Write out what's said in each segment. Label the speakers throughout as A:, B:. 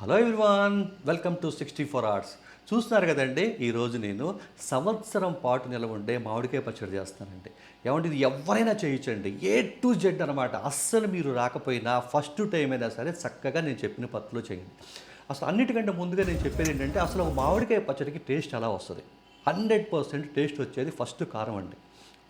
A: Hello everyone welcome to sixty four hours చూస్తున్నారు కదండి ఈరోజు నేను సంవత్సరం పాటు నిలవ ఉండే మామిడికాయ పచ్చడి చేస్తానండి. ఏమంటే ఇది ఎవరైనా చేయించండి. ఏ టు జెడ్ అనమాట అస్సలు మీరు రాకపోయినా ఫస్ట్ టైం అయినా సరే చక్కగా నేను చెప్పిన పత్తులో చేయండి. అసలు అన్నిటికంటే ముందుగా నేను చెప్పేది ఏంటంటే అసలు ఒక మామిడికాయ పచ్చడికి టేస్ట్ ఎలా వస్తుంది? హండ్రెడ్ పర్సెంట్ టేస్ట్ వచ్చేది ఫస్ట్ కారం అండి.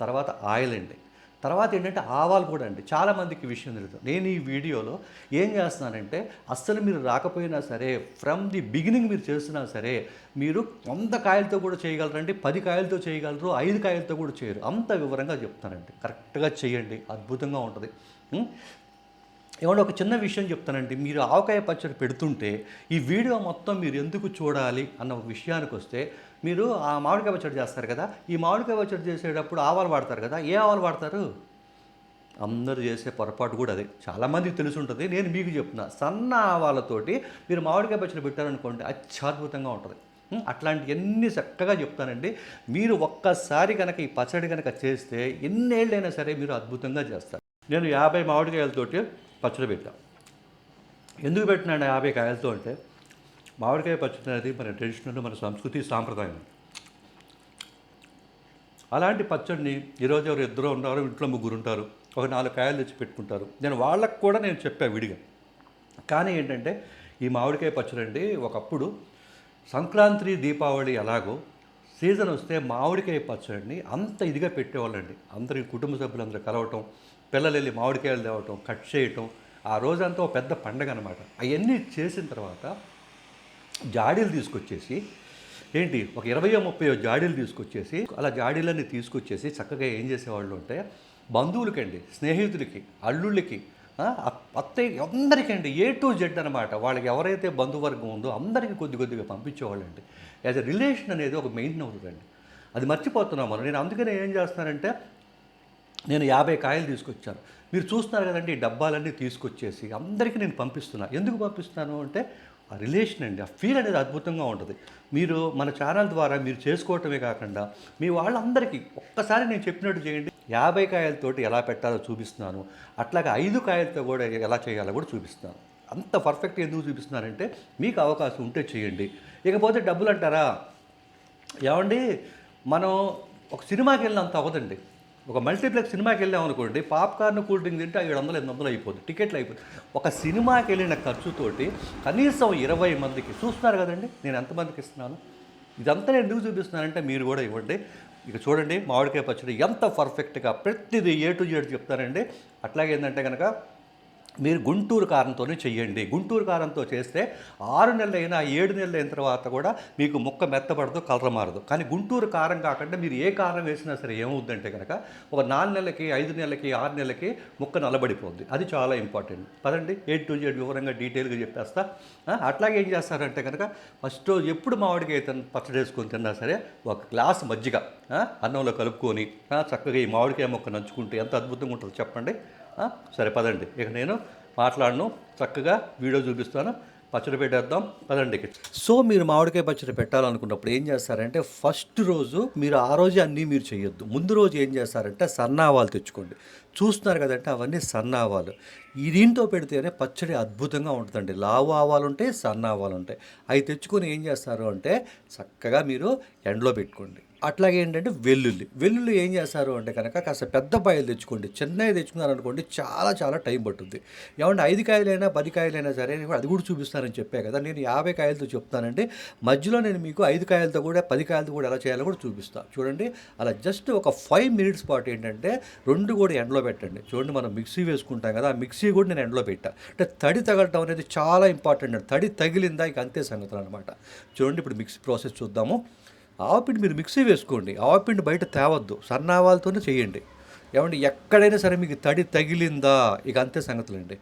A: తర్వాత ఆయిల్ అండి. తర్వాత ఏంటంటే ఆవాలు కూడా అండి. చాలామందికి విషయం తెలియదు నేను ఈ వీడియోలో ఏం చేస్తున్నానంటే అస్సలు మీరు రాకపోయినా సరే ఫ్రమ్ ది బిగినింగ్ మీరు చేస్తున్నా సరే మీరు వంద కాయలతో కూడా చేయగలరండి పది కాయలతో చేయగలరు ఐదు కాయలతో కూడా చేయరు. అంత వివరంగా చెప్తానండి. కరెక్ట్గా చేయండి. అద్భుతంగా ఉంటుంది. ఉం? ఏమంటే ఒక చిన్న విషయం చెప్తానండి. మీరు ఆవకాయ పచ్చడి పెడుతుంటే ఈ వీడియో మొత్తం మీరు ఎందుకు చూడాలి అన్న ఒక విషయానికి వస్తే మీరు ఆ మామిడికాయ పచ్చడి చేస్తారు కదా ఈ మామిడికాయ పచ్చడి చేసేటప్పుడు ఆవాలు వాడతారు కదా ఏ ఆవాలు వాడతారు? అందరూ చేసే పొరపాటు కూడా అదే. చాలామందికి తెలిసి ఉంటుంది నేను మీకు చెప్తున్నా. సన్న ఆవాలతోటి మీరు మామిడికాయ పచ్చడి పెట్టారనుకోండి అత్యద్భుతంగా ఉంటుంది. ఉం, అట్లాంటి ఎన్ని చక్కగా చెప్తానండి. మీరు ఒక్కసారి కనుక ఈ పచ్చడి కనుక చేస్తే ఎన్నేళ్ళైనా సరే మీరు అద్భుతంగా చేస్తారు. నేను యాభై మామిడికాయలతోటి పచ్చడి పెట్టాను ఎందుకు పెట్టినాను యాభై కాయలతో అంటే మామిడికాయ పచ్చడి అనేది మన ట్రెడిషనల్ మన సంస్కృతి సాంప్రదాయం. అలాంటి పచ్చడిని ఈరోజు ఎవరు ఇద్దరు ఉన్నారు ఇంట్లో ముగ్గురు ఉంటారు. ఒక నాలుగు కాయలు తెచ్చి పెట్టుకుంటారు. నేను వాళ్ళకు కూడా నేను చెప్పాను విడిగా. కానీ ఏంటంటే ఈ మామిడికాయ పచ్చడి అండి ఒకప్పుడు సంక్రాంతి దీపావళి ఎలాగో సీజన్ వస్తే మామిడికాయ పచ్చడిని అంత ఇదిగా పెట్టేవాళ్ళండి. అందరి కుటుంబ సభ్యులందరూ కలవటం పిల్లలు వెళ్ళి మామిడికాయలు తేవటం కట్ చేయటం ఆ రోజంతా ఒక పెద్ద పండగ అనమాట అవన్నీ చేసిన తర్వాత జాడీలు తీసుకొచ్చేసి ఏంటి ఒక ఇరవయో ముప్పయో జాడీలు తీసుకొచ్చేసి అలా జాడీలన్నీ తీసుకొచ్చేసి చక్కగా ఏం చేసేవాళ్ళు అంటే బంధువులకండి స్నేహితులకి అల్లుళ్ళకి అత్తయ్య అందరికీ అండి ఏ టు జెడ్ అనమాట వాళ్ళకి ఎవరైతే బంధువర్గం ఉందో అందరికీ కొద్ది కొద్దిగా పంపించేవాళ్ళండి. యాజ్ ఎ రిలేషన్ అనేది ఒక మెయిన్ అవుతుందండి అది మర్చిపోతున్నాం మనం. నేను అందుకనే ఏం చేస్తానంటే నేను యాభై కాయలు తీసుకొచ్చాను. మీరు చూస్తున్నారు కదండి ఈ డబ్బాలన్నీ తీసుకొచ్చేసి అందరికీ నేను పంపిస్తున్నా. ఎందుకు పంపిస్తున్నాను అంటే ఆ రిలేషన్ అండి ఆ ఫీల్ అనేది అద్భుతంగా ఉంటుంది. మీరు మన ఛానల్ ద్వారా మీరు చేసుకోవటమే కాకుండా మీ వాళ్ళందరికీ ఒక్కసారి నేను చెప్పినట్టు చేయండి. యాభై కాయలతోటి ఎలా పెట్టాలో చూపిస్తున్నాను. అట్లాగే ఐదు కాయలతో కూడా ఎలా చేయాలో కూడా చూపిస్తున్నాను. అంత పర్ఫెక్ట్ ఎందుకు చూపిస్తున్నారంటే మీకు అవకాశం ఉంటే చేయండి. ఇకపోతే డబ్బులు అంటారా? ఏమండి? మనం ఒక సినిమాకి వెళ్ళినంత అవ్వదండి. ఒక మల్టీప్లెక్స్ సినిమాకి వెళ్ళాం అనుకోండి పాప్కార్న్ కూల్ డ్రింక్ తింటే ఏడు వందలు ఎనిమిది వందలు అయిపోతుంది టికెట్లు అయిపోతుంది ఒక సినిమాకి వెళ్ళిన ఖర్చుతోటి కనీసం ఇరవై మందికి చూస్తున్నారు కదండి నేను ఎంతమందికి ఇస్తున్నాను? ఇదంతా నేను ఎందుకు చూపిస్తున్నానంటే మీరు కూడా ఇవ్వండి. ఇక చూడండి మామిడికాయ పచ్చడి ఎంత పర్ఫెక్ట్గా ప్రతిదీ ఏ టు జెడ్ చెప్తానండి అట్లాగే ఏంటంటే కనుక మీరు గుంటూరు కారంతోనే చెయ్యండి. గుంటూరు కారంతో చేస్తే ఆరు నెలలైనా ఏడు నెలలైన తర్వాత కూడా మీకు ముక్క మెత్తపడదు కలర్ మారదు. కానీ గుంటూరు కారం కాకుండా మీరు ఏ కారం వేసినా సరే ఏమవుద్దంటే కనుక ఒక నాలుగు నెలలకి ఐదు నెలలకి ఆరు నెలలకి ముక్క నలబడిపోద్ది అది చాలా ఇంపార్టెంట్. పదండి. ఏ టు జెడ్ వివరంగా డీటెయిల్గా చెప్పేస్తా. అట్లాగే ఏం చేస్తారంటే కనుక ఫస్ట్ రోజు ఎప్పుడు మామిడికి అయితే పచ్చడి వేసుకొని తిన్నా సరే ఒక గ్లాస్ మజ్జిగ అన్నంలో కలుపుకొని చక్కగా ఈ మామిడికాయ మొక్క నంచుకుంటే ఎంత అద్భుతంగా ఉంటుందో చెప్పండి. సరే పదండి. ఇక నేను మాట్లాడను. చక్కగా వీడియో చూపిస్తాను. పచ్చడి పెట్టేద్దాం. పదండి సో మీరు మామిడికాయ పచ్చడి పెట్టాలనుకున్నప్పుడు ఏం చేస్తారంటే ఫస్ట్ రోజు మీరు ఆ రోజు అన్నీ మీరు చేయొద్దు ముందు రోజు ఏం చేస్తారంటే సన్నావాలు తెచ్చుకోండి. చూస్తున్నారు కదంటే అవన్నీ సన్నావాలు. ఈ దీంతో పెడితేనే పచ్చడి అద్భుతంగా ఉంటుందండి. లావు ఆవాలు ఉంటాయి సన్న ఆవాలు ఉంటాయి. అవి తెచ్చుకొని ఏం చేస్తారు అంటే చక్కగా మీరు ఎండలో పెట్టుకోండి. అట్లాగే ఏంటంటే వెల్లుల్లి. వెల్లుల్లి ఏం చేస్తారు అంటే కనుక కాస్త పెద్ద కాయలు తెచ్చుకోండి. చిన్నవి తెచ్చుకున్నారనుకోండి చాలా చాలా టైం పట్టుద్ది. ఏమంటే ఐదు కాయలైనా పది కాయలైనా సరే అది కూడా చూపిస్తానని చెప్పే కదా నేను యాభై కాయలతో చెప్తానంటే మధ్యలో నేను మీకు ఐదు కాయలతో కూడా పది కాయలతో కూడా ఎలా చేయాలో కూడా చూపిస్తాను చూడండి అలా జస్ట్ ఒక ఫైవ్ మినిట్స్ పాటు ఏంటంటే రెండు కూడా ఎండలో పెట్టండి. చూడండి మనం మిక్సీ వేసుకుంటాం కదా ఆ మిక్సీ కూడా నేను ఎండలో పెట్టా. అంటే తడి తగలటం అనేది చాలా ఇంపార్టెంట్ అండి. తడి తగిలిందా ఇక అంతే సంగతులు అనమాట చూడండి ఇప్పుడు మిక్సీ ప్రాసెస్ చూద్దాము. ఆవపిండి మీరు మిక్సీ వేసుకోండి. ఆవపిండి బయట తేవద్దు. సన్నావాలతోనే చేయండి. ఏమంటే ఎక్కడైనా సరే మీకు తడి తగిలిందా? ఇక అంతే సంగతులండి.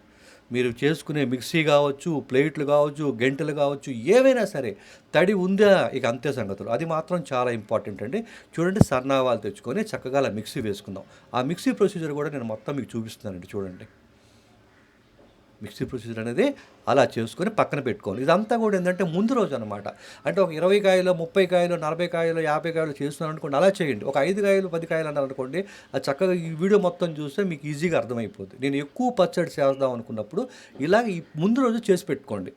A: మీరు చేసుకునే మిక్సీ కావచ్చు ప్లేట్లు కావచ్చు గంటలు కావచ్చు ఏవైనా సరే తడి ఉందా? ఇక అంతే సంగతులు. అది మాత్రం చాలా ఇంపార్టెంట్ అండి. చూడండి సన్నావాలు తెచ్చుకొని చక్కగా అలా మిక్సీ వేసుకుందాం. ఆ మిక్సీ ప్రొసీజర్ కూడా నేను మొత్తం మీకు చూపిస్తున్నానండి. చూడండి. మిక్సీ ప్రొసీజర్ అనేది అలా చేసుకొని పక్కన పెట్టుకోవాలి. ఇదంతా కూడా ఏంటంటే ముందు రోజు అనమాట అంటే ఒక ఇరవై కాయలు ముప్పై కాయలు నలభై కాయలు యాభై కాయలు చేస్తున్నాను అనుకోండి అలా చేయండి. ఒక ఐదు కాయలు పది కాయలు అన్నారు అనుకోండి అది చక్కగా ఈ వీడియో మొత్తం చూస్తే మీకు ఈజీగా అర్థమైపోతుంది నేను ఎక్కువ పచ్చడి చేద్దాం అనుకున్నప్పుడు ఇలా ఈ ముందు రోజు చేసి పెట్టుకోండి.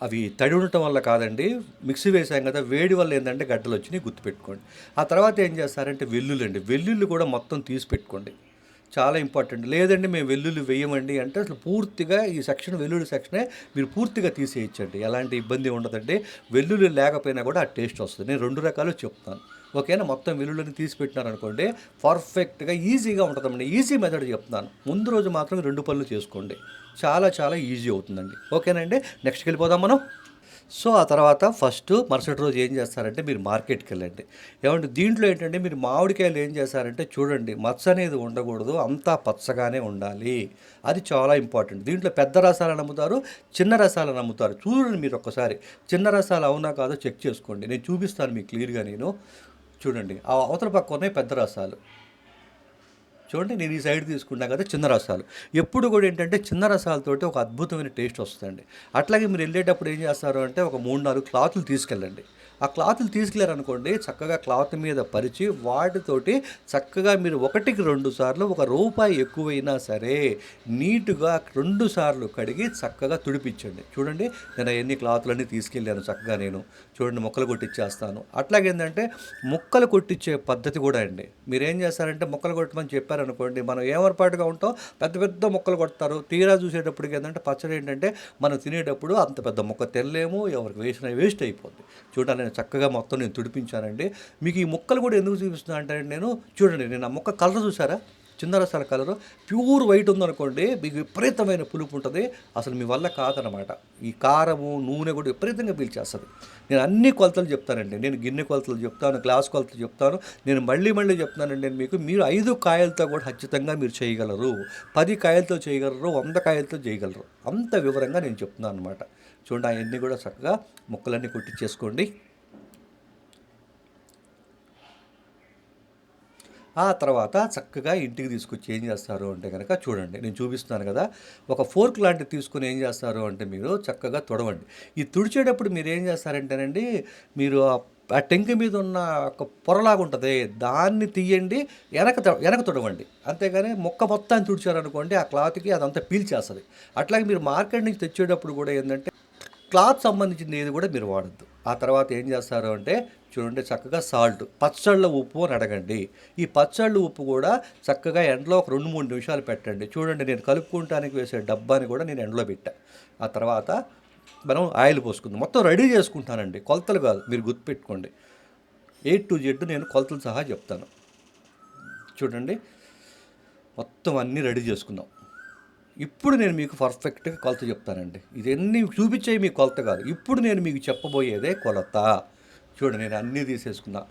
A: అవి తడి ఉండటం వల్ల కాదండి మిక్సీ వేసాం కదా వేడి వల్ల ఏంటంటే గడ్డలు వచ్చినాయి గుర్తుపెట్టుకోండి. ఆ తర్వాత ఏం చేస్తారంటే వెల్లుల్లి అండి వెల్లుల్లి కూడా మొత్తం తీసి పెట్టుకోండి. చాలా ఇంపార్టెంట్. లేదండి మేము వెల్లుల్లి వేయమండి అంటే అసలు పూర్తిగా ఈ సెక్షన్ వెల్లుల్లి సెక్షనే మీరు పూర్తిగా తీసేయచ్చండి. ఎలాంటి ఇబ్బంది ఉండదండి. వెల్లుల్లి లేకపోయినా కూడా ఆ టేస్ట్ వస్తుంది. నేను రెండు రకాలు చెప్తాను. ఓకేనా? మొత్తం వెల్లుల్లిని తీసి పెట్టినారనుకోండి పర్ఫెక్ట్గా ఈజీగా ఉంటుందండి. ఈజీ మెథడ్ చెప్తున్నాను ముందు రోజు మాత్రం రెండు పనులు చేసుకోండి. చాలా చాలా ఈజీ అవుతుందండి. ఓకేనండి నెక్స్ట్కి వెళ్ళిపోదాం మనం. సో ఆ తర్వాత ఫస్ట్ మరుసటి రోజు ఏం చేస్తారంటే మీరు మార్కెట్కి వెళ్ళండి ఏమంటే దీంట్లో ఏంటంటే మీరు మామిడికాయలు ఏం చేస్తారంటే చూడండి మచ్చ అనేది ఉండకూడదు అంతా పచ్చగానే ఉండాలి. అది చాలా ఇంపార్టెంట్. దీంట్లో పెద్ద రసాలను అమ్ముతారు చిన్న రసాలను అమ్ముతారు చూడండి మీరు ఒక్కసారి. చిన్న రసాలు అవునా కాదో చెక్ చేసుకోండి. నేను చూపిస్తాను మీకు క్లియర్గా నేను. చూడండి ఆ అవతల పక్క ఉన్నాయి పెద్ద రసాలు. చూడండి నేను ఈ సైడ్ తీసుకున్నా కదా చిన్న రసాలు. ఎప్పుడు కూడా ఏంటంటే చిన్న రసాలతోటి ఒక అద్భుతమైన టేస్ట్ వస్తుందండి. అట్లాగే మీరు వెళ్ళేటప్పుడు ఏం చేస్తారు అంటే ఒక మూడు నాలుగు క్లాతులు తీసుకెళ్ళండి. ఆ క్లాత్లు తీసుకెళ్ళారనుకోండి చక్కగా క్లాత్ మీద పరిచి వాటితోటి చక్కగా మీరు ఒకటికి రెండు సార్లు ఒక రూపాయి ఎక్కువైనా సరే నీట్గా రెండు సార్లు కడిగి చక్కగా తుడిపించండి. చూడండి నేను ఎన్ని క్లాతులన్నీ తీసుకెళ్ళాను చక్కగా నేను. చూడండి మొక్కలు కొట్టించేస్తాను అట్లాగేంటంటే ముక్కలు కొట్టించే పద్ధతి కూడా అండి. మీరేం చేస్తారంటే మొక్కలు కొట్టమని చెప్పారనుకోండి మనం ఏమర్పాటుగా ఉంటాం పెద్ద పెద్ద మొక్కలు కొడతారు. తీరా చూసేటప్పటికి ఏంటంటే పచ్చడి ఏంటంటే మనం తినేటప్పుడు అంత పెద్ద మొక్క తెల్లేము ఎవరికి వేసిన వేస్ట్ అయిపోద్ది. చూడాలని చక్కగా మొత్తం నేను తుడిపించానండి. మీకు ఈ మొక్కలు కూడా ఎందుకు చూపిస్తున్నా అంటే నేను చూడండి నేను ఆ మొక్క కలర్ చూసారా చిన్నరసాల కలరు? ప్యూర్ వైట్ ఉందనుకోండి మీకు విపరీతమైన పులుపు ఉంటుంది. అసలు మీ వల్ల కాదనమాట. ఈ కారము నూనె కూడా విపరీతంగా పీల్చేస్తుంది. నేను అన్ని కొలతలు చెప్తానండి. నేను గిన్నె కొలతలు చెప్తాను గ్లాస్ కొలతలు చెప్తాను. నేను మళ్ళీ మళ్ళీ చెప్తానండి నేను మీకు మీరు ఐదు కాయలతో కూడా ఖచ్చితంగా మీరు చేయగలరు. పది కాయలతో చేయగలరు వంద కాయలతో చేయగలరు. అంత వివరంగా నేను చెప్తున్నాను అనమాట చూడండి అవన్నీ కూడా చక్కగా ముక్కలన్నీ కొట్టించేసుకోండి ఆ తర్వాత చక్కగా ఇంటికి తీసుకొచ్చి ఏం చేస్తారు అంటే కనుక చూడండి నేను చూపిస్తున్నాను కదా ఒక ఫోర్క్ లాంటిది తీసుకొని ఏం చేస్తారు అంటే మీరు చక్కగా తుడవండి. ఈ తుడిచేటప్పుడు మీరు ఏం చేస్తారంటేనండి మీరు ఆ- టెంక మీద ఉన్న ఒక పొరలాగా ఉంటుంది దాన్ని తీయండి వెనక వెనక తుడవండి. అంతేగాని మొక్క మొత్తాన్ని తుడిచారనుకోండి ఆ క్లాత్కి అదంతా పీల్చేస్తుంది. అట్లాగే మీరు మార్కెట్ నుంచి తెచ్చేటప్పుడు కూడా ఏంటంటే క్లాత్ సంబంధించింది ఏది కూడా మీరు వాడద్దు. ఆ తర్వాత ఏం చేస్తారు అంటే చూడండి చక్కగా సాల్ట్ పచ్చళ్ళ ఉప్పు అని అడగండి. ఈ పచ్చళ్ళ ఉప్పు కూడా చక్కగా ఎండలో ఒక రెండు మూడు నిమిషాలు పెట్టండి. చూడండి నేను కలుపుకుంటానికి వేసే డబ్బాని కూడా నేను ఎండలో పెట్టా. ఆ తర్వాత మనం ఆయిల్ పోసుకుందాం. మొత్తం రెడీ చేసుకుంటానండి. కొలతలు కాదు మీరు గుర్తుపెట్టుకోండి. ఎయిట్ టు జెడ్ నేను కొలతలు సహా చెప్తాను. చూడండి మొత్తం అన్నీ రెడీ చేసుకుందాం. ఇప్పుడు నేను మీకు పర్ఫెక్ట్గా కొలత చెప్తానండి. ఇదన్నీ చూపించే మీ కొలత కాదు. ఇప్పుడు నేను మీకు చెప్పబోయేదే కొలత. చూడండి నేను అన్నీ తీసేసుకున్నా.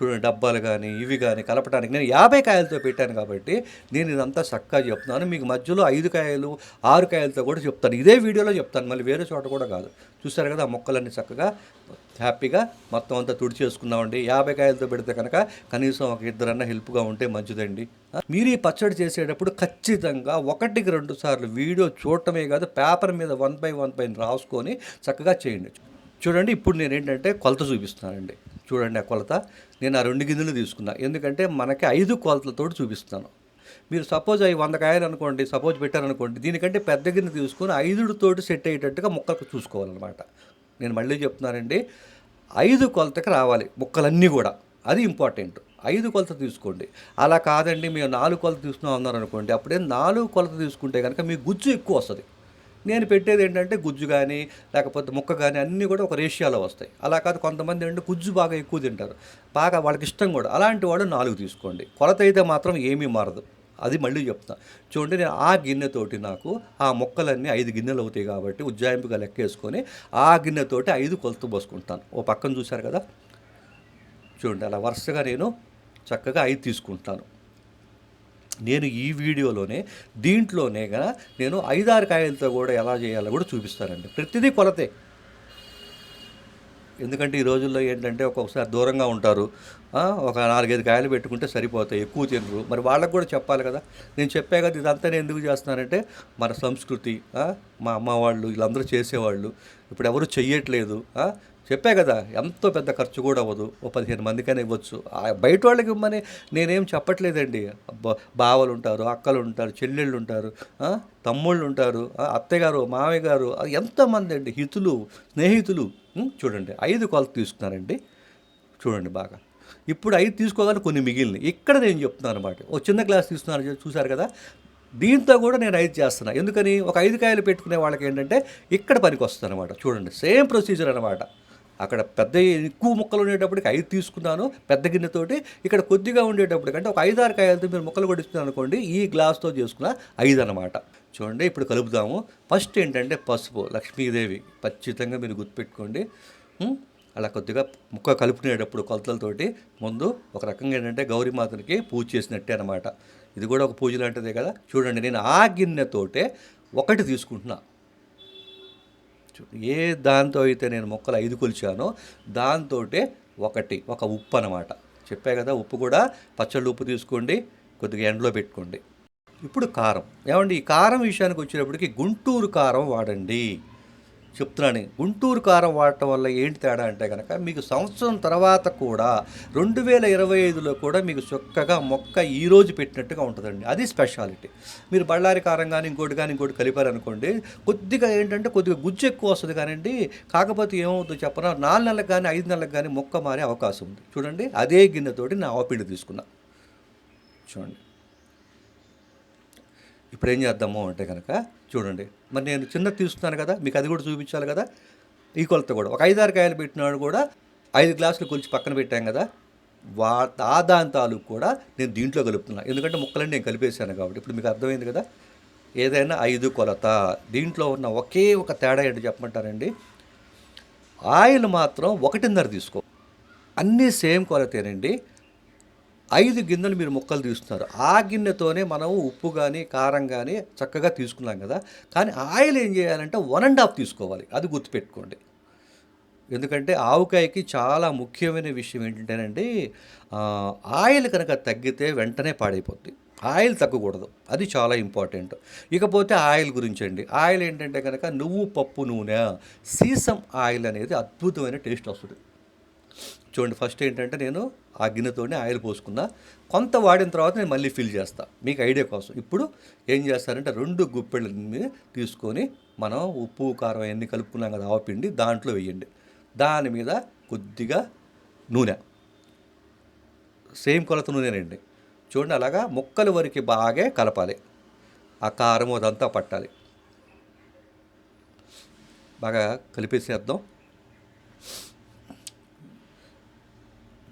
A: చూడండి డబ్బాలు కానీ ఇవి కానీ కలపడానికి నేను యాభై కాయలతో పెట్టాను కాబట్టి నేను ఇదంతా చక్కగా చెప్తున్నాను. మీకు మధ్యలో ఐదు కాయలు ఆరు కాయలతో కూడా చెప్తాను. ఇదే వీడియోలో చెప్తాను. మళ్ళీ వేరే చోట కూడా కాదు. చూసారు కదా ఆ మొక్కలన్నీ చక్కగా హ్యాపీగా మొత్తం అంతా తుడిచేసుకున్నామండి. యాభై కాయలతో పెడితే కనుక కనీసం ఒక ఇద్దరన్నా హెల్ప్గా ఉంటే మంచిదండి. మీరు ఈ పచ్చడి చేసేటప్పుడు ఖచ్చితంగా ఒకటికి రెండు సార్లు వీడియో చూడటమే కాదు పేపర్ మీద వన్ బై వన్ బై రాసుకొని చక్కగా చేయండి. చూడండి ఇప్పుడు నేను ఏంటంటే కొలత చూపిస్తున్నానండి. చూడండి ఆ కొలత. నేను ఆ రెండు గిన్నెలు తీసుకున్నా. ఎందుకంటే మనకి ఐదు కొలతలతో చూపిస్తాను. మీరు సపోజ్ అవి వంద కాయలు అనుకోండి సపోజ్ పెట్టారనుకోండి దీనికంటే పెద్ద గిన్నె తీసుకొని ఐదుడితోటి సెట్ అయ్యేటట్టుగా ముక్కలకు చూసుకోవాలన్నమాట. నేను మళ్ళీ చెప్తున్నానండి ఐదు కొలతకి రావాలి ముక్కలన్నీ కూడా. అది ఇంపార్టెంట్. ఐదు కొలత తీసుకోండి. అలా కాదండి మేము నాలుగు కొలత తీసుకున్నాం అన్నారనుకోండి అప్పుడే నాలుగు కొలత తీసుకుంటే కనుక మీ గుజ్జు ఎక్కువ వస్తుంది. నేను పెట్టేది ఏంటంటే గుజ్జు కానీ లేకపోతే ముక్క కానీ అన్నీ కూడా ఒక రేషియాలో వస్తాయి. అలా కాదు కొంతమంది ఏంటంటే గుజ్జు బాగా ఎక్కువ తింటారు. బాగా వాళ్ళకి ఇష్టం కూడా. అలాంటి వాళ్ళు నాలుగు తీసుకోండి. కొలత అయితే మాత్రం ఏమీ మారదు. అది మళ్ళీ చెప్తా. చూడండి నేను ఆ గిన్నెతోటి నాకు ఆ మొక్కలన్నీ ఐదు గిన్నెలు అవుతాయి కాబట్టి ఉజ్జాయింపుగా లెక్కేసుకొని ఆ గిన్నెతోటి ఐదు కొలత పోసుకుంటాను. ఓ పక్కన చూశారు కదా? చూడండి అలా వరుసగా నేను చక్కగా ఐదు తీసుకుంటాను. నేను ఈ వీడియోలోనే దీంట్లోనే కదా నేను ఐదారు కాయలతో కూడా ఎలా చేయాలో కూడా చూపిస్తానండి. ప్రతిదీ కొలతే. ఎందుకంటే ఈ రోజుల్లో ఏంటంటే ఒక్కొక్కసారి దూరంగా ఉంటారు. ఒక నాలుగైదు కాయలు పెట్టుకుంటే సరిపోతాయి ఎక్కువ తినరు. మరి వాళ్ళకు కూడా చెప్పాలి కదా. నేను చెప్పే కదా ఇదంతా నేను ఎందుకు చేస్తున్నానంటే మన సంస్కృతి మా అమ్మ వాళ్ళు వీళ్ళందరూ చేసేవాళ్ళు. ఇప్పుడు ఎవరు చెయ్యట్లేదు. చెప్పా కదా ఎంతో పెద్ద ఖర్చు కూడా అవ్వదు. ఓ పదిహేను మందికైనా ఇవ్వచ్చు. బయట వాళ్ళకి ఇవ్వమని నేనేం చెప్పట్లేదండి. బావలు ఉంటారు అక్కలు ఉంటారు చెల్లెళ్ళు ఉంటారు తమ్ముళ్ళు ఉంటారు అత్తగారు మామయ్య గారు ఎంతమంది అండి. హితులు స్నేహితులు. చూడండి ఐదు కొలత తీసుకున్నారండి. చూడండి బాగా. ఇప్పుడు ఐదు తీసుకోగానే కొన్ని మిగిలినవి ఇక్కడ నేను చెప్తున్నాను అనమాట ఓ చిన్న గ్లాస్ తీసుకున్నాను చూసారు కదా? దీంతో కూడా నేను ఐదు చేస్తున్నా. ఎందుకని? ఒక ఐదు కాయలు పెట్టుకునే వాళ్ళకి ఏంటంటే ఇక్కడ పనికి వస్తుంది అనమాట చూడండి సేమ్ ప్రొసీజర్ అనమాట అక్కడ పెద్ద ఎక్కువ ముక్కలు ఉండేటప్పటికి ఐదు తీసుకున్నాను పెద్ద గిన్నెతోటి ఇక్కడ కొద్దిగా ఉండేటప్పటికి అంటే ఒక ఐదు ఆరు కాయలతో మీరు ముక్కలు కొడిస్తున్నారు అనుకోండి ఈ గ్లాస్తో చేసుకున్న ఐదు అనమాట చూడండి ఇప్పుడు కలుపుదాము. ఫస్ట్ ఏంటంటే పసుపు లక్ష్మీదేవి ఖచ్చితంగా మీరు గుర్తుపెట్టుకోండి. అలా కొద్దిగా ముక్క కలుపుకునేటప్పుడు కొలతలతోటి ముందు ఒక రకంగా ఏంటంటే గౌరీమాతనికి పూజ చేసినట్టే అనమాట ఇది కూడా ఒక పూజ లాంటిదే కదా. చూడండి నేను ఆ గిన్నెతోటే ఒకటి తీసుకుంటున్నా. ఏ దాంతో అయితే నేను మొక్కలు ఐదు కొలిచానో దాంతో ఒకటి ఒక ఉప్పు అనమాట చెప్పా కదా ఉప్పు కూడా పచ్చళ్ళు ఉప్పు తీసుకోండి కొద్దిగా ఎండలో పెట్టుకోండి. ఇప్పుడు కారం. ఏమండి ఈ కారం విషయానికి వచ్చేటప్పటికి గుంటూరు కారం వాడండి. చెప్తున్నాను. గుంటూరు కారం వాడటం వల్ల ఏంటి తేడా అంటే కనుక మీకు సంవత్సరం తర్వాత కూడా రెండు వేల ఇరవై ఐదులో కూడా మీకు చక్కగా మొక్క ఈ రోజు పెట్టినట్టుగా ఉంటుందండి. అది స్పెషాలిటీ. మీరు బళ్ళారి కారం కానీ ఇంకోటి కానీ ఇంకోటి కలిపారనుకోండి కొద్దిగా ఏంటంటే కొద్దిగా గుజ్జు ఎక్కువ వస్తుంది కానివ్వండి కాకపోతే ఏమవుతుందో చెప్పనా నాలుగు నెలలకు కానీ ఐదు నెలలకు కానీ మొక్క మారే అవకాశం ఉంది. చూడండి అదే గిన్నెతోటి నా ఆవపిండి తీసుకున్నా. చూడండి. ఇప్పుడు ఏం చేద్దాము అంటే కనుక చూడండి మరి నేను చిన్నది తీస్తున్నాను కదా మీకు అది కూడా చూపించాలి కదా ఈ కొలత కూడా. ఒక ఐదారు కాయలు పెట్టినాడు కూడా ఐదు గ్లాసులు కొలిచి పక్కన పెట్టాం కదా వా ఆ దాని తాలూకు కూడా నేను దీంట్లో కలుపుతున్నాను ఎందుకంటే ముక్కలన్నీ నేను కలిపేశాను కాబట్టి. ఇప్పుడు మీకు అర్థమైంది కదా? ఏదైనా ఐదు కొలత. దీంట్లో ఉన్న ఒకే ఒక తేడా ఏంటి చెప్పమంటారండి? ఆయిల్ మాత్రం ఒకటిన్నర తీసుకో. అన్నీ సేమ్ కొలతేనండి. ఐదు గిన్నెలు మీరు ముక్కలు తీస్తున్నారు. ఆ గిన్నెతోనే మనం ఉప్పు కానీ కారం కానీ చక్కగా తీసుకున్నాం కదా. కానీ ఆయిల్ ఏం చేయాలంటే వన్ అండ్ హాఫ్ తీసుకోవాలి. అది గుర్తుపెట్టుకోండి. ఎందుకంటే ఆవుకాయకి చాలా ముఖ్యమైన విషయం ఏంటంటేనండి ఆయిల్ కనుక తగ్గితే వెంటనే పాడైపోద్ది. ఆయిల్ తగ్గకూడదు. అది చాలా ఇంపార్టెంట్. ఇకపోతే ఆయిల్ గురించి అండి ఆయిల్ ఏంటంటే కనుక నువ్వు పప్పు నూనె సీసం ఆయిల్ అనేది అద్భుతమైన టేస్ట్ వస్తుంది. చూడండి ఫస్ట్ ఏంటంటే నేను ఆ గిన్నెతోనే ఆయిల్ పోసుకున్నా. కొంత వాడిన తర్వాత నేను మళ్ళీ ఫిల్ చేస్తాను మీకు ఐడియా కోసం. ఇప్పుడు ఏం చేస్తారంటే రెండు గుప్పెళ్ళని తీసుకొని మనం ఉప్పు కారం అవన్నీ కలుపుకున్నాం కదా ఆవపిండి దాంట్లో వేయండి. దాని మీద కొద్దిగా నూనె. సేమ్ కొలత నూనెనండి చూడండి అలాగా ముక్కల వరకు బాగా కలపాలి. ఆ కారం అదంతా పట్టాలి. బాగా కలిపేసేద్దాం.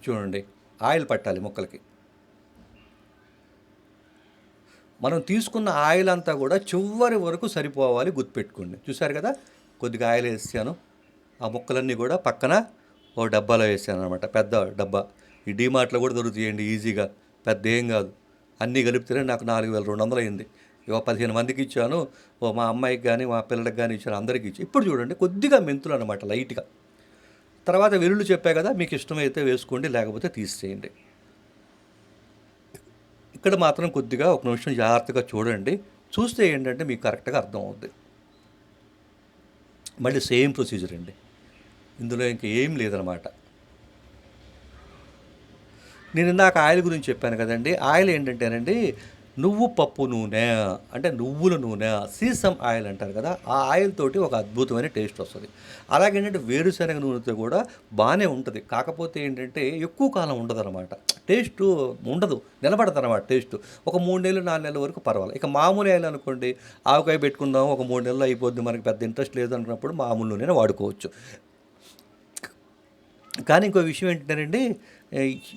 A: చూడండి. ఆయిల్ పట్టాలి మొక్కలకి. మనం తీసుకున్న ఆయిల్ అంతా కూడా చివరి వరకు సరిపోవాలి గుర్తుపెట్టుకోండి. చూసారు కదా? కొద్దిగా ఆయిల్ వేసాను. ఆ ముక్కలన్నీ కూడా పక్కన ఓ డబ్బాలో వేసాను అనమాట పెద్ద డబ్బా. ఈ డీమార్ట్లో కూడా దొరుకుతాయండి ఈజీగా. పెద్ద ఏం కాదు. అన్నీ కలిపితేనే నాకు నాలుగు వేల రెండు వందలు అయింది. ఓ పదిహేను మందికి ఇచ్చాను. ఓ మా అమ్మాయికి కానీ మా పిల్లలకి కానీ ఇచ్చాను అందరికీ ఇచ్చి ఇప్పుడు చూడండి కొద్దిగా మెంతులు అనమాట లైట్గా. తర్వాత వెల్లుల్లి చెప్పా కదా మీకు ఇష్టమైతే వేసుకోండి లేకపోతే తీసేయండి. ఇక్కడ మాత్రం కొద్దిగా ఒక నిమిషం జాగ్రత్తగా చూడండి. చూస్తే ఏంటంటే మీకు కరెక్ట్గా అర్థం అవుద్ది మళ్ళీ సేమ్ ప్రొసీజర్ అండి. ఇందులో ఇంకా ఏం లేదనమాట. నేను ఇందాక ఆయిల్ గురించి చెప్పాను కదండి. ఆయిల్ ఏంటంటేనండి నువ్వు పప్పు నూనె అంటే నువ్వుల నూనె సీసం ఆయిల్ అంటారు కదా ఆ ఆయిల్ తోటి ఒక అద్భుతమైన టేస్ట్ వస్తుంది. అలాగే ఏంటంటే వేరుశనగ నూనెతో కూడా బాగానే ఉంటుంది. కాకపోతే ఏంటంటే ఎక్కువ కాలం ఉండదు అనమాట టేస్ట్ ఉండదు నిలబడదు అనమాట టేస్ట్. ఒక మూడు నెలలు నాలుగు నెలల వరకు పర్వాలేదు ఇక మామూలు ఆయిల్ అనుకోండి ఆవకాయ పెట్టుకుందాం ఒక మూడు నెలలు అయిపోద్ది మనకి పెద్ద ఇంట్రెస్ట్ లేదు అనుకున్నప్పుడు మామూలు నూనె వాడుకోవచ్చు. కానీ ఇంకో విషయం ఏంటంటేనండి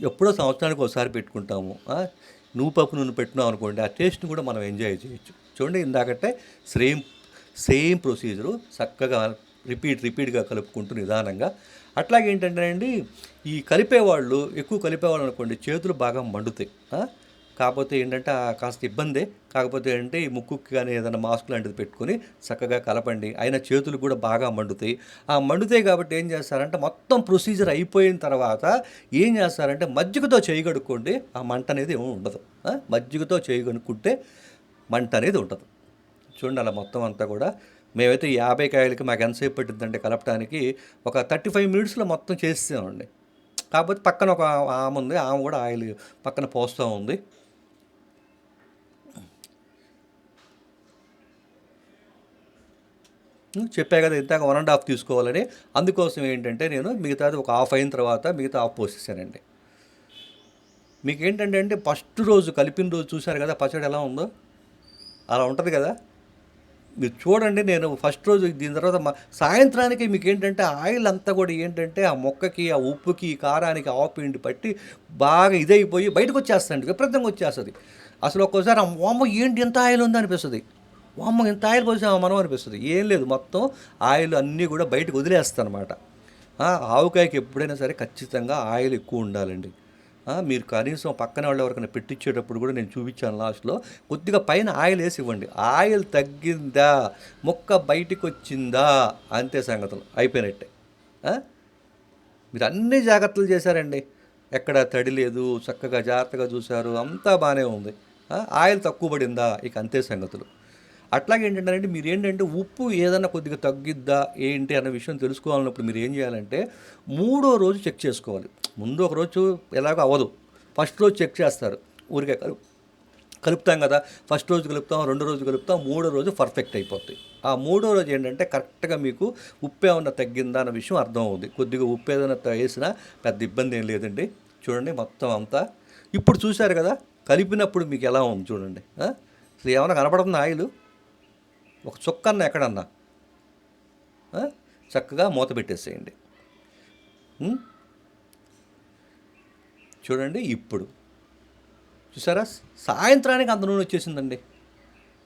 A: ఎప్పుడో సంవత్సరానికి ఒకసారి పెట్టుకుంటాము. నువ్వు పప్పు నూనె పెట్టినావు అనుకోండి ఆ టేస్ట్ని కూడా మనం ఎంజాయ్ చేయొచ్చు. చూడండి ఇందాకంటే సేమ్ సేమ్ ప్రొసీజరు చక్కగా రిపీట్ రిపీట్గా కలుపుకుంటూ నిదానంగా. అట్లాగే ఏంటంటేనండి ఈ కలిపేవాళ్ళు ఎక్కువ కలిపేవాళ్ళు అనుకోండి చేతులు బాగా మండుతాయి. కాకపోతే ఏంటంటే ఆ కాస్త ఇబ్బందే. కాకపోతే ఏంటంటే ఈ ముక్కుకి కానీ ఏదైనా మాస్క్ లాంటిది పెట్టుకొని చక్కగా కలపండి. అయినా చేతులు కూడా బాగా మండుతాయి. ఆ మండుతాయి కాబట్టి ఏం చేస్తారంటే మొత్తం ప్రొసీజర్ అయిపోయిన తర్వాత ఏం చేస్తారంటే మజ్జిగతో చేయగడుక్కోండి ఆ మంట అనేది ఏమి ఉండదు. మజ్జిగతో చేయగనుక్కుంటే మంట అనేది ఉండదు. చూడండి అలా మొత్తం అంతా కూడా. మేమైతే యాభై కాయలకి మాకు ఎంతసేపు పట్టిందంటే కలపడానికి ఒక థర్టీ ఫైవ్ మినిట్స్లో మొత్తం చేసేసామండి. కాకపోతే పక్కన ఒక ఆమె ఉంది ఆమె కూడా ఆయిల్ పక్కన పోస్తూ ఉంది. చెప్పా కదా ఇంతాక వన్ అండ్ హాఫ్ తీసుకోవాలని. అందుకోసం ఏంటంటే నేను మిగతాది ఒక హాఫ్ అయిన తర్వాత మిగతా హాఫ్ పోసేసానండి. మీకు ఏంటంటే అంటే ఫస్ట్ రోజు కలిపిన రోజు చూశారు కదా పచ్చడి ఎలా ఉందో? అలా ఉంటుంది కదా? మీరు చూడండి నేను ఫస్ట్ రోజు దీని తర్వాత మా సాయంత్రానికి మీకు ఏంటంటే ఆయిల్ అంతా కూడా ఏంటంటే ఆ మొక్కకి ఆ ఉప్పుకి కారానికి ఆవు పట్టి బాగా ఇదైపోయి బయటకు వచ్చేస్తుంది విపరీతంగా వచ్చేస్తుంది. అసలు ఒక్కోసారి మొమ్మ ఏంటి ఎంత ఆయిల్ ఉంది అనిపిస్తుంది అమ్మ ఇంత ఆయిల్ పోసామా మనం అనిపిస్తుంది? ఏం లేదు మొత్తం ఆయిల్ అన్నీ కూడా బయటకు వదిలేస్తాను అనమాట ఆవకాయకి ఎప్పుడైనా సరే ఖచ్చితంగా ఆయిల్ ఎక్కువ ఉండాలండి. మీరు కనీసం పక్కన వాళ్ళు ఎవరికైనా పెట్టించేటప్పుడు కూడా నేను చూపించాను లాస్ట్లో. కొద్దిగా పైన ఆయిల్ వేసి ఇవ్వండి. ఆయిల్ తగ్గిందా? మొక్క బయటికి వచ్చిందా అంతే సంగతులు. అయిపోయినట్టే. మీరు అన్ని జాగ్రత్తలు చేశారండి. ఎక్కడ తడి లేదు చక్కగా జాగ్రత్తగా చూశారు అంతా బాగానే ఉంది. ఆయిల్ తక్కువ పడిందా? ఇక అంతే సంగతులు. అట్లాగే ఏంటంటే మీరు ఏంటంటే ఉప్పు ఏదైనా కొద్దిగా తగ్గిద్దా ఏంటి అన్న విషయం తెలుసుకోవాలన్నప్పుడు మీరు ఏం చేయాలంటే మూడో రోజు చెక్ చేసుకోవాలి. ముందు ఒక రోజు ఎలాగో అవ్వదు. ఫస్ట్ రోజు చెక్ చేస్తారు. ఊరికే కలుపుతాం కదా. ఫస్ట్ రోజు కలుపుతాం రెండో రోజు కలుపుతాం మూడో రోజు పర్ఫెక్ట్ అయిపోద్ది. ఆ మూడో రోజు ఏంటంటే కరెక్ట్గా మీకు ఉప్పు ఏమన్నా తగ్గిందా అన్న విషయం అర్థం అవుతుంది కొద్దిగా ఉప్పు ఏదైనా వేసినా పెద్ద ఇబ్బంది ఏం లేదండి. చూడండి మొత్తం అంతా. ఇప్పుడు చూశారు కదా కలిపినప్పుడు మీకు ఎలా ఉంది చూడండి. ఏమైనా కనపడుతుంది ఆయిల్? ఒక చుక్కన్న ఎక్కడన్నా? చక్కగా మూత పెట్టేసేయండి. చూడండి ఇప్పుడు. చూసారా? సాయంత్రానికి అంత నూనె వచ్చేసిందండి.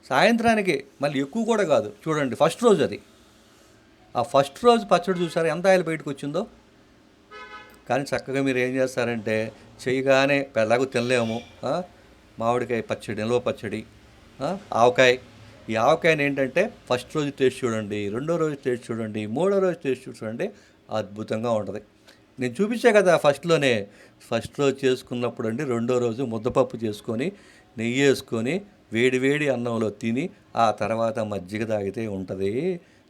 A: సాయంత్రానికి మళ్ళీ ఎక్కువ కూడా కాదు. చూడండి ఫస్ట్ రోజు అది. ఆ ఫస్ట్ రోజు పచ్చడి చూసారా? ఎంత ఆయిల్ బయటకు వచ్చిందో? కానీ చక్కగా మీరు ఏం చేస్తారంటే చేయగానే ఎలాగో తినలేము. మామిడికాయ పచ్చడి నిల్వ పచ్చడి ఆవకాయ. ఈ ఆవకాయని ఏంటంటే ఫస్ట్ రోజు టేస్ట్ చూడండి రెండో రోజు టేస్ట్ చూడండి మూడో రోజు టేస్ట్ చూడండి అద్భుతంగా ఉంటుంది. నేను చూపించా కదా ఫస్ట్లోనే. ఫస్ట్ రోజు చేసుకున్నప్పుడు అండి రెండో రోజు ముద్దపప్పు చేసుకొని నెయ్యి వేసుకొని వేడి వేడి అన్నంలో తిని ఆ తర్వాత మజ్జిగ తాగితే ఉంటుంది.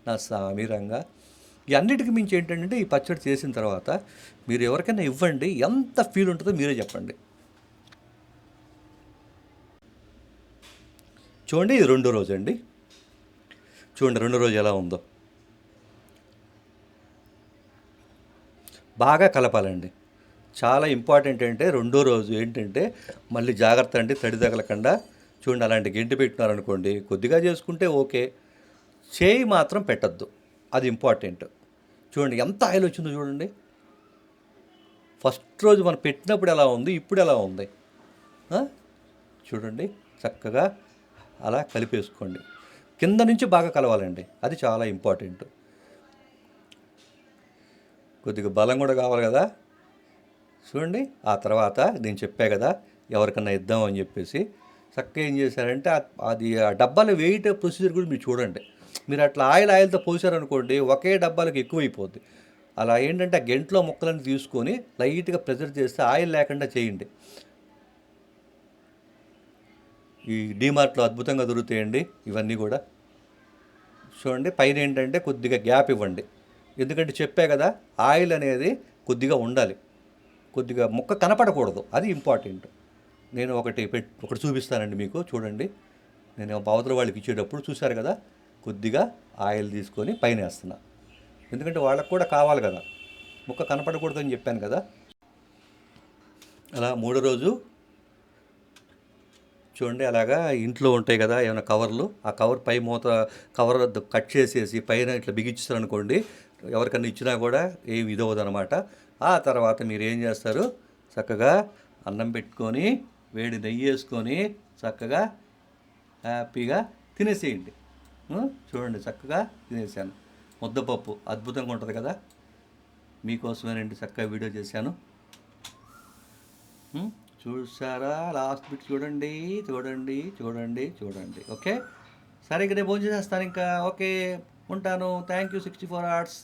A: నా సామీరంగా ఈ అన్నిటికి మించి ఏంటంటే ఈ పచ్చడి చేసిన తర్వాత మీరు ఎవరికైనా ఇవ్వండి ఎంత ఫీల్ ఉంటుందో మీరే చెప్పండి. చూడండి ఇది రెండో రోజు అండి చూడండి రెండో రోజు ఎలా ఉందో. బాగా కలపాలండి. చాలా ఇంపార్టెంట్ అంటే రెండో రోజు ఏంటంటే మళ్ళీ జాగ్రత్త అంటే తడి తగలకుండా. చూడండి అలాంటి గింటి పెట్టినారనుకోండి కొద్దిగా చేసుకుంటే ఓకే. చేయి మాత్రం పెట్టద్దు. అది ఇంపార్టెంట్. చూడండి ఎంత ఆయిల్ వచ్చిందో చూడండి. ఫస్ట్ రోజు మనం పెట్టినప్పుడు ఎలా ఉంది ఇప్పుడు ఎలా ఉంది? చూడండి చక్కగా అలా కలిపేసుకోండి. కింద నుంచి బాగా కలవాలండి. అది చాలా ఇంపార్టెంట్. కొద్దిగా బలం కూడా కావాలి కదా. చూడండి ఆ తర్వాత నేను చెప్పా కదా ఎవరికన్నా ఇద్దాం అని చెప్పేసి. చక్కగా ఏం చేశారంటే అది ఆ డబ్బాలు వేయట ప్రొసీజర్ కూడా మీరు చూడండి. మీరు అట్లా ఆయిల్ ఆయిల్తో పోసారనుకోండి ఒకే డబ్బాలకు ఎక్కువైపోద్ది. అలా ఏంటంటే ఆ గెంట్లో ముక్కలను తీసుకొని లైట్గా ప్రెజర్ చేస్తే ఆయిల్ లేకుండా చేయండి. ఈ డీమార్ట్లో అద్భుతంగా దొరుకుతాయండి ఇవన్నీ కూడా. చూడండి పైన ఏంటంటే కొద్దిగా గ్యాప్ ఇవ్వండి. ఎందుకంటే చెప్పే కదా ఆయిల్ అనేది కొద్దిగా ఉండాలి. కొద్దిగా ముక్క కనపడకూడదు అది ఇంపార్టెంట్. నేను ఒకటి పెట్ ఒకటి చూపిస్తానండి మీకు చూడండి. నేను బావతల వాళ్ళకి ఇచ్చేటప్పుడు చూశారు కదా కొద్దిగా ఆయిల్ తీసుకొని పైన వేస్తున్నా. ఎందుకంటే వాళ్ళకు కూడా కావాలి కదా. ముక్క కనపడకూడదని చెప్పాను కదా. అలా మూడో రోజు చూడండి అలాగా ఇంట్లో ఉంటాయి కదా ఏమైనా కవర్లు. ఆ కవర్ పై మూత కవర్ కట్ చేసేసి పైన ఇట్లా బిగించారనుకోండి ఎవరికన్నా ఇచ్చినా కూడా ఏమి ఇదవదనమాట ఆ తర్వాత మీరు ఏం చేస్తారు? చక్కగా అన్నం పెట్టుకొని వేడి నెయ్యి వేసుకొని చక్కగా హ్యాపీగా తినేసేయండి. చూడండి చక్కగా తినేసాను. ముద్దపప్పు అద్భుతంగా ఉంటుంది కదా. మీకోసమేనండి చక్కగా వీడియో చేశాను. చూసారా లాస్ట్ బిట్ చూడండి చూడండి చూడండి చూడండి. ఓకే? సరే ఇంకా నేను భోజనం చేస్తాను ఇంకా ఓకే ఉంటాను. Thank you sixty four hours